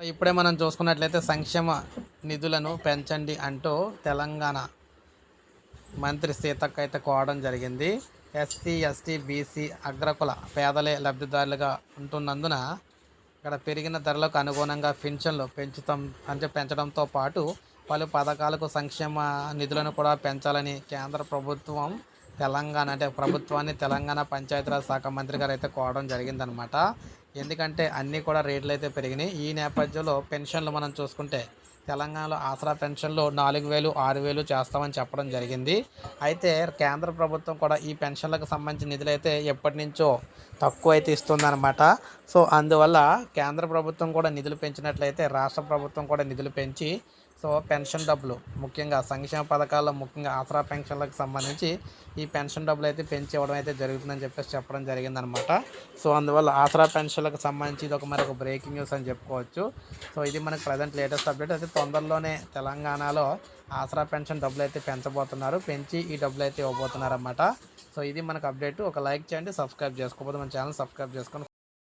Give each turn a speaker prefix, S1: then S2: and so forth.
S1: ఇప్పుడే మనం చూసుకున్నట్లయితే సంక్షేమ నిధులను పెంచండి అంటూ తెలంగాణ మంత్రి సీతక్క అయితే కోవడం జరిగింది. ఎస్సీ ఎస్టీ బీసీ అగ్రకుల పేదలే లబ్ధిదారులుగా ఉంటున్నందున ఇక్కడ పెరిగిన ధరలకు అనుగుణంగా పింఛన్లు పెంచుతాం అంటే పెంచడంతో పాటు పలు పథకాలకు సంక్షేమ నిధులను కూడా పెంచాలని కేంద్ర ప్రభుత్వం తెలంగాణ అంటే ప్రభుత్వాన్ని తెలంగాణ పంచాయతీరాజ్ శాఖ మంత్రి గారు అయితే కోవడం జరిగిందనమాట. ఎందుకంటే అన్నీ కూడా రేట్లు అయితే పెరిగినాయి. ఈ నేపథ్యంలో పెన్షన్లు మనం చూసుకుంటే తెలంగాణలో ఆసరా పెన్షన్లు నాలుగు వేలు ఆరు వేలు చేస్తామని చెప్పడం జరిగింది. అయితే కేంద్ర ప్రభుత్వం కూడా ఈ పెన్షన్లకు సంబంధించిన నిధులు అయితే ఎప్పటి నుంచో తక్కువ అయితే ఇస్తుందన్నమాట. సో అందువల్ల కేంద్ర ప్రభుత్వం కూడా నిధులు పెంచినట్లయితే రాష్ట్ర ప్రభుత్వం కూడా నిధులు పెంచి సో పెన్షన్ డబ్బులు ముఖ్యంగా సంక్షేమ పథకాల్లో ముఖ్యంగా ఆసరా పెన్షన్లకు సంబంధించి ఈ పెన్షన్ డబ్బులు అయితే పెంచి ఇవ్వడం అయితే జరుగుతుందని చెప్పేసి చెప్పడం జరిగిందనమాట సో అందువల్ల ఆసరా పెన్షన్లకు సంబంధించి ఇది ఒక మరి ఒక బ్రేకింగ్ న్యూస్ అని చెప్పుకోవచ్చు. సో ఇది మనకు ప్రజెంట్ లేటెస్ట్ అప్డేట్. అయితే తొందరలోనే తెలంగాణలో ఆసరా పెన్షన్ డబ్బులు అయితే పెంచబోతున్నారు. పెంచి ఈ డబ్బులు అయితే ఇవ్వబోతున్నారు సో ఇది మనకు అప్డేట్. ఒక లైక్ చేయండి సబ్స్క్రైబ్ చేసుకోకపోతే మన ఛానల్ సబ్స్క్రైబ్ చేసుకొని